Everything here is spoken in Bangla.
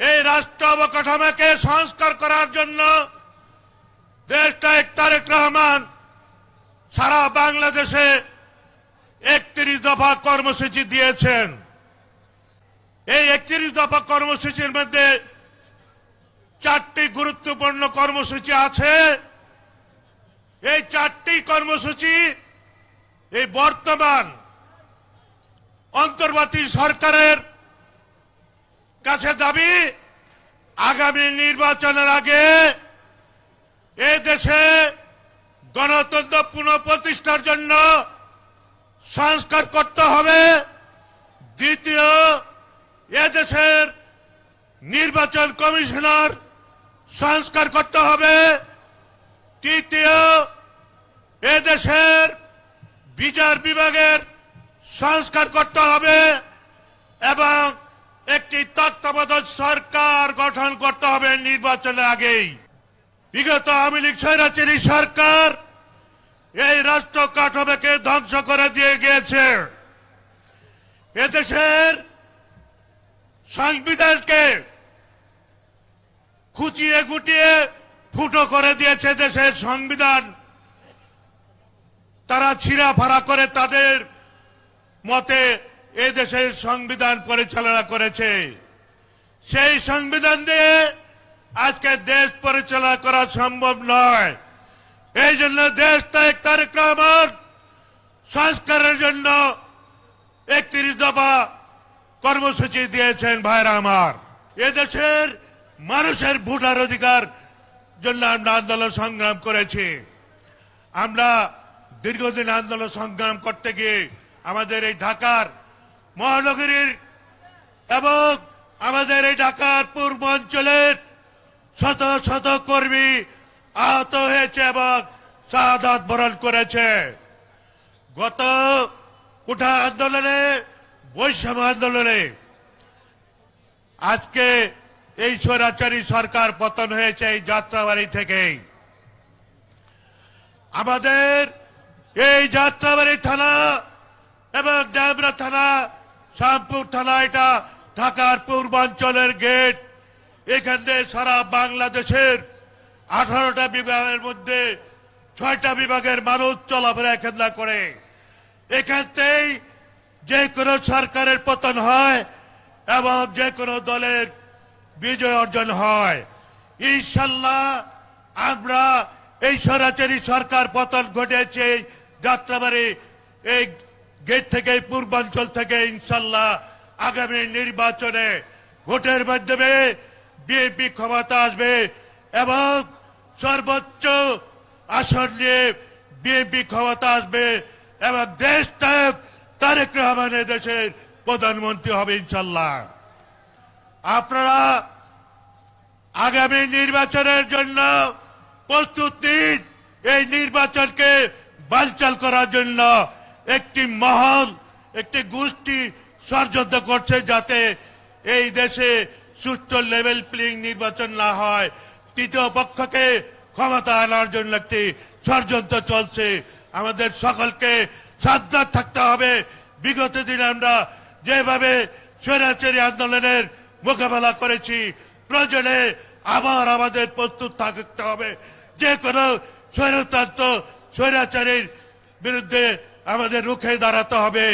এই রাষ্ট্র অবকাঠামোকে সংস্কার করার জন্য দেশটা তারেক রহমান সারা বাংলাদেশে একত্রিশ দফা কর্মসূচি দিয়েছেন। এই একত্রিশ দফা কর্মসূচির মধ্যে চারটি গুরুত্বপূর্ণ কর্মসূচি আছে। এই চারটি কর্মসূচি এই বর্তমান অন্তর্বর্তী সরকারের কাছে দাবি, আগামী নির্বাচনের আগে এ দেশে গণতন্ত্র পুনঃপ্রতিষ্ঠার জন্য সংস্কার করতে হবে। দ্বিতীয় এদেশের নির্বাচন কমিশনার সংস্কার করতে হবে। তৃতীয় এদেশের বিচার বিভাগের সংস্কার করতে হবে এবং একটি তত্ত্বাবধায়ক সরকার গঠন করতে হবে নির্বাচনের আগেই। বিগত আওয়ামী লীগ স্বৈরাচারী সরকার এই রাষ্ট্র কাঠামোকে ধ্বংস করে দিয়ে গিয়েছে। এদেশের সংবিধানকে খুচিয়ে গুটিয়ে ফুটো করে দিয়েছে দেশের সংবিধান। তারা ছিঁড়া ফাড়া করে তাদের মতে এ দেশের সংবিধান পরিচালনা করেছে। সেই সংবিধান দিয়ে আজকে দেশ পরিচালনা করা সম্ভব নয়। এই জন্য দেশটা এক তারিখ সংস্কারের জন্য একত্রিশ দফা কর্মসূচি দিয়েছেন ভাইরা আমার। এদেশের মানুষের ভোটার অধিকার জন্য আমরা আন্দোলন সংগ্রাম করেছি। আমরা দীর্ঘদিন আন্দোলন সংগ্রাম করতে গিয়ে আমাদের এই ঢাকার মহানগরীর এবং আমাদের এই ঢাকার পূর্বাঞ্চলের শত শত কর্মী আহত হয়েছে এবং শাহাদাত বরণ করেছে। গত কোঠা আন্দোলনে, বৈষম্য আন্দোলনে আজকে এই স্বৈরাচারী সরকার পতন হয়েছে এই যাত্রাবাড়ি থেকেই। আমাদের এই যাত্রাবাড়ি থানা এবং ড্যাবরা থানা শ্যামপুর থানা এটা ঢাকার পূর্বাঞ্চলের গেট। এখান থেকে সারা বাংলাদেশের আঠারোটা বিভাগের মধ্যে ছয়টা বিভাগের মানুষ চলাফেরা দিয়ে করে। এখান থেকেই যে কোনো সরকারের পতন হয় এবং যে কোনো দলের বিজয় অর্জন হয়। ইনশাল্লাহ আমরা এই সরাসরি সরকার পতন ঘটেছে যাত্রাবাড়ি, এই গেট থেকে পূর্বাঞ্চল থেকে ইনশাল্লাহ আগামী নির্বাচনে ভোটের মাধ্যমে বিএনপি ক্ষমতা আসবে এবং সর্বোচ্চ আসন নিয়ে বিএনপি ক্ষমতা আসবে এবং দেশ নায়ক তারেক রহমানের দেশের প্রধানমন্ত্রী হবে ইনশাল্লাহ। আপনারা আগামী নির্বাচনের জন্য প্রস্তুত নিন এই নির্বাচনকে বালচাল করার জন্য। একটি মহল, একটি গোষ্ঠী ষড়যন্ত্র করছে যাতে এই দেশে সুষ্ঠু লেভেল প্লেইং নির্বাচন না হয়। তৃতীয় পক্ষকে ক্ষমতা আনার জন্য একটি ষড়যন্ত্র চলছে। আমাদের সকলকে সাবধান থাকতে হবে। বিগত দিনে আমরা যেভাবে স্বৈরাচারী আন্দোলনের মোকাবেলা করেছি, প্রয়োজনে আবার আমাদের প্রস্তুত থাকতে হবে। যে কোনো স্বৈরতন্ত্র স্বৈরাচারীর বিরুদ্ধে আমাদের রুখে দাঁড়াতে হবে।